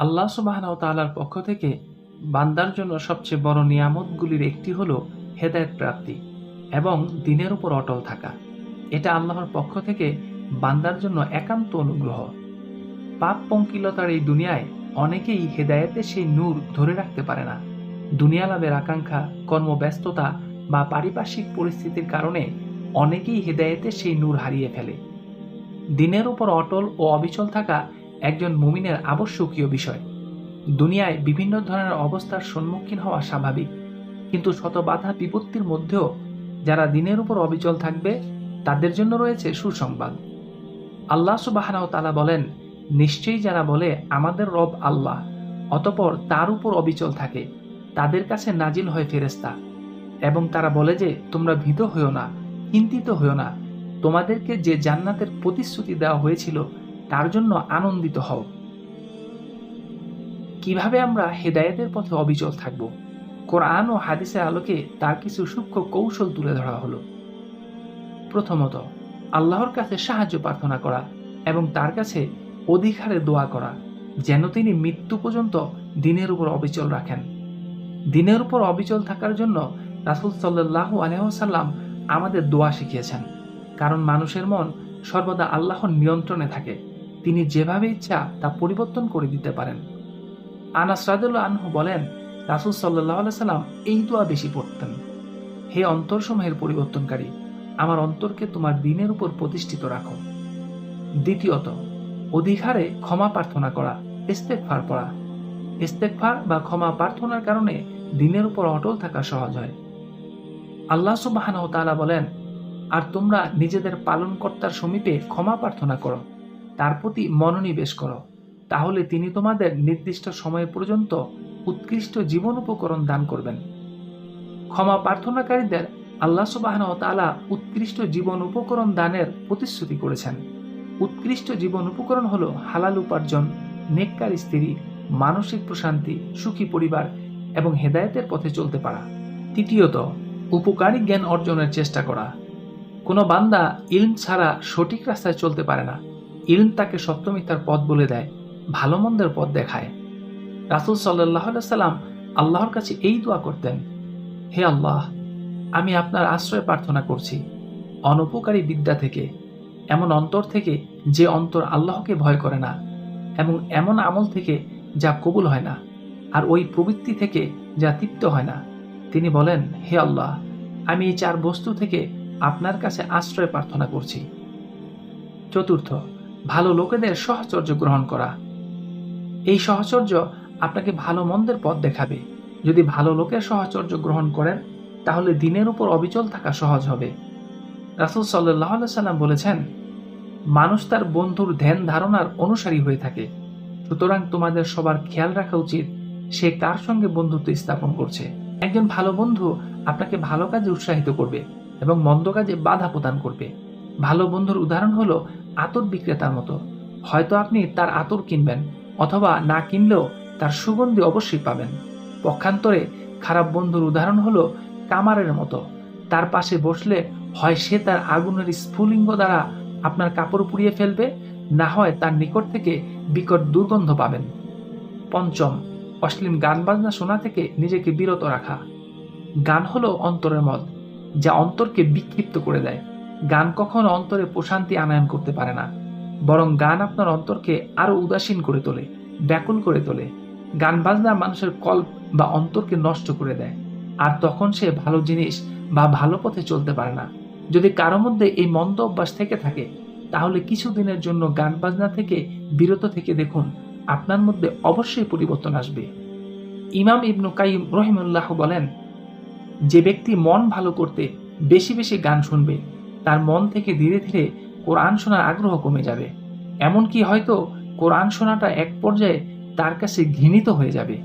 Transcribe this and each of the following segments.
আল্লাহ সুবাহনাও তালার পক্ষ থেকে বান্দার জন্য সবচেয়ে বড় নিয়ামতগুলির একটি হলো হেদায়েত প্রাপ্তি এবং দিনের উপর অটল থাকা। এটা আল্লাহর পক্ষ থেকে বান্দার জন্য একান্ত অনুগ্রহ। পাপ পঙ্কিলতার এই দুনিয়ায় অনেকেই হেদায়েতে সেই নূর ধরে রাখতে পারে না। দুনিয়া লাভের আকাঙ্ক্ষা, কর্মব্যস্ততা বা পারিপার্শ্বিক পরিস্থিতির কারণে অনেকেই হেদায়েতে সেই নূর হারিয়ে ফেলে। দিনের উপর অটল ও অবিচল থাকা একজন মুমিনের আবশ্যকীয় বিষয়। দুনিয়ায় বিভিন্ন ধরনের অবস্থার সম্মুখীন হওয়া স্বাভাবিক। কিন্তু শত বাধা বিপত্তির মধ্যেও যারা দিনের উপর অবিচল থাকবে, তাদের জন্য রয়েছে সুসংবাদ। আল্লাহ সুবাহানাও তালা বলেন, নিশ্চয়ই যারা বলে, আমাদের রব আল্লাহ অতপর তার উপর অবিচল থাকে, তাদের কাছে নাজিল হয় ফেরেস্তা এবং তারা বলে যে, তোমরা ভীত হইও না, চিন্তিত হইও না। তোমাদেরকে যে জান্নাতের প্রতিশ্রুতি দেওয়া হয়েছিল তার জন্য আনন্দিত হও। কীভাবে আমরা হেদায়েতের পথে অবিচল থাকব? কোরআন ও হাদিসের আলোকে তার কিছু সূক্ষ্ম কৌশল তুলে ধরা হলো। প্রথমত, আল্লাহর কাছে সাহায্য প্রার্থনা করা এবং তার কাছে অধিকারে দোয়া করা, যেন তিনি মৃত্যু পর্যন্ত দিনের উপর অবিচল রাখেন। দিনের উপর অবিচল থাকার জন্য রাসুল সাল্লাহ আলহ্লাম আমাদের দোয়া শিখিয়েছেন, কারণ মানুষের মন সর্বদা আল্লাহর নিয়ন্ত্রণে থাকে। তিনি যেভাবে ইচ্ছা তা পরিবর্তন করে দিতে পারেন। আনাস রাদুল্লাহ আনহু বলেন, রাসুল সাল্লাহ সাল্লাম এই দোয়া বেশি পড়তেন। হে অন্তরসমূহের পরিবর্তনকারী, আমার অন্তরকে তোমার দিনের উপর প্রতিষ্ঠিত রাখো। দ্বিতীয়ত, অধিকারে ক্ষমা প্রার্থনা করা ইস্তেকফার পড়া। ইস্তেকফার বা ক্ষমা প্রার্থনার কারণে দিনের উপর অটল থাকা সহজ হয়। আল্লাহ সুবাহান তালা বলেন, আর তোমরা নিজেদের পালনকর্তার সমীপে ক্ষমা প্রার্থনা করো। তার প্রতি মনোনিবেশ করো। তাহলে তিনি তোমাদের নির্দিষ্ট সময় পর্যন্ত উৎকৃষ্ট জীবন উপকরণ দান করবেন। ক্ষমা প্রার্থনাকারীদের আল্লাহ সুবাহন তালা উৎকৃষ্ট জীবন উপকরণ দানের প্রতিশ্রুতি করেছেন। উৎকৃষ্ট জীবন উপকরণ হল হালাল উপার্জন, নেককার স্ত্রী, মানসিক প্রশান্তি, সুখী পরিবার এবং হেদায়েতের পথে চলতে পারা। তৃতীয়ত, উপকারী জ্ঞান অর্জনের চেষ্টা করা। কোনো বান্দা ইলম ছাড়া সঠিক রাস্তায় চলতে পারে না। ইলম তাকে সত্য মিথ্যার পথ বলে দেয় ভালো মন্দের পথ দেখায়। রাসুল সাল্লাহ সাল্লাম আল্লাহর কাছে এই দোয়া করতেন, হে আল্লাহ, আমি আপনার আশ্রয় প্রার্থনা করছি, অনুপকারী বিদ্যা থেকে, এমন অন্তর থেকে যে অন্তর আল্লাহকে ভয় করে না, এবং এমন আমল থেকে যা কবুল হয় না, আর ওই প্রবৃত্তি থেকে যা তৃপ্ত হয় না। তিনি বলেন, হে আল্লাহ, আমি এই চার বস্তু থেকে আপনার কাছে আশ্রয় প্রার্থনা করছি। চতুর্থ ভালো লোকেদের সহচর্য গ্রহণ করা। এই সহচর্য আপনাকে ভালো মন্দের পথ দেখাবে। যদি ভালো লোকের সহচর্য গ্রহণ করেন, তাহলে দিনের উপর অবিচল থাকা সহজ হবে। রাসুল সাল্লাহ সাল্লাম বলেছেন, মানুষ তার বন্ধুর ধ্যান ধারণার অনুসারী হয়ে থাকে। সুতরাং তোমাদের সবার খেয়াল রাখা উচিত, সে কার সঙ্গে বন্ধুত্ব স্থাপন করছে। একজন ভালো বন্ধু আপনাকে ভালো কাজে উৎসাহিত করবে এবং মন্দ কাজে বাধা প্রদান করবে। ভালো বন্ধুর উদাহরণ হলো আতর বিক্রেতার মতো। হয়তো আপনি তার আতর কিনবেন অথবা না কিনলেও তার সুগন্ধি অবশ্যই পাবেন। পক্ষান্তরে খারাপ বন্ধুর উদাহরণ হলো কামারের মতো। তার পাশে বসলে হয় সে তার আগুনের স্ফুলিঙ্গ দ্বারা আপনার কাপড় পুড়িয়ে ফেলবে, না হয় তার নিকট থেকে বিকট দুর্গন্ধ পাবেন। পঞ্চম, অশ্লীল গান বাজনা শোনা থেকে নিজেকে বিরত রাখা। গান হলো অন্তরের মত, যা অন্তরকে বিক্ষিপ্ত করে দেয়। গান কখনো অন্তরে প্রশান্তি আনয়ন করতে পারে না, বরং গান আপনার অন্তরকে আরও উদাসীন করে তোলে, ব্যাকুল করে তোলে। গান বাজনা মানুষের কল্প বা অন্তরকে নষ্ট করে দেয়, আর তখন সে ভালো জিনিস বা ভালো পথে চলতে পারে না। যদি কারও মধ্যে এই মন্দ অভ্যাস থেকে থাকে, তাহলে কিছুদিনের জন্য গান বাজনা থেকে বিরত থেকে দেখুন, আপনার মধ্যে অবশ্যই পরিবর্তন আসবে। ইমাম ইবনু কাইম রহিমুল্লাহ বলেন, যে ব্যক্তি মন ভালো করতে বেশি বেশি গান শুনবে তার মন থেকে ধীরে ধীরে কোরআন শোনার আগ্রহ কমে যাবে। এমনকি হয়তো কোরআন শোনাটা এক পর্যায়ে তার কাছে ঘৃণিত হয়ে যাবে।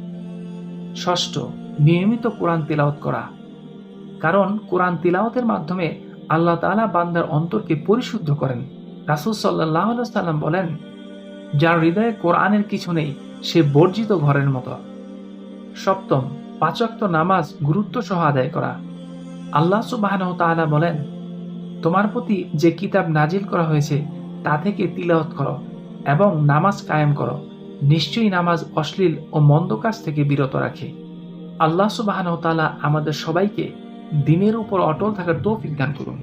ষষ্ঠ, নিয়মিত কোরআন তেলাওত করা। কারণ কোরআন তিলাওতের মাধ্যমে আল্লাহ তালা বান্দার অন্তরকে পরিশুদ্ধ করেন। রাসুল সাল্লাহ সাল্লাম বলেন, যার হৃদয়ে কোরআনের কিছু নেই, সে বর্জিত ঘরের মতো। সপ্তম পাচক্ত নামাজ গুরুত্ব সহ আদায় করা। আল্লাহ সুবাহ বলেন তোমার প্রতি যে কিতাব নাজিল করা হয়েছে, তা থেকে তিলাওত করো এবং নামাজ কায়েম করো। নিশ্চয়ই নামাজ অশ্লীল ও মন্দ কাজ থেকে বিরত রাখে। আল্লাহ সুবাহানতালা আমাদের সবাইকে দিনের উপর অটল থাকার তৌফিক দান করুন।